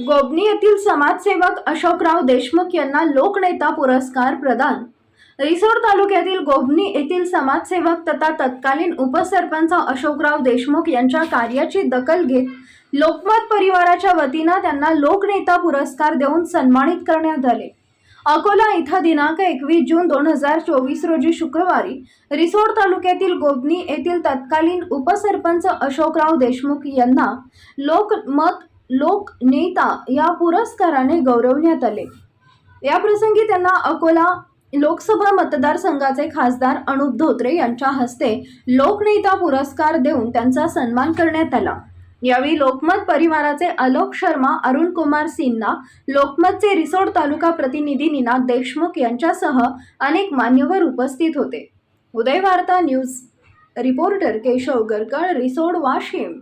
गोबनी येथील समाजसेवक अशोकराव देशमुख यांना लोकनेता पुरस्कार प्रदान. रिसोड तालुक्यातील गोबनी येथील समाजसेवक तथा तत्कालीन उपसरपंच अशोकराव देशमुख यांच्या कार्याची दखल घेत लोकमत परिवाराच्या वतीनं त्यांना लोकनेता पुरस्कार देऊन सन्मानित करण्यात आले. अकोला इथं दिनांक एकवीस जून दोन हजार चोवीस रोजी शुक्रवारी रिसोड तालुक्यातील गोबनी येथील तत्कालीन उपसरपंच अशोकराव देशमुख यांना लोकमत लोक नेता या पुरस्काराने गौरवण्यात आले. या प्रसंगी त्यांना अकोला लोकसभा मतदारसंघाचे खासदार अनुप धोत्रे यांच्या हस्ते लोकनेता पुरस्कार देऊन त्यांचा सन्मान करण्यात आला. यावेळी लोकमत परिवाराचे आलोक शर्मा अरुण कुमार सिन्हा लोकमतचे रिसोड तालुका प्रतिनिधी निनाद देशमुख यांच्यासह अनेक मान्यवर उपस्थित होते. Uday Varta news reporter Keshav Garkal Risod Washim.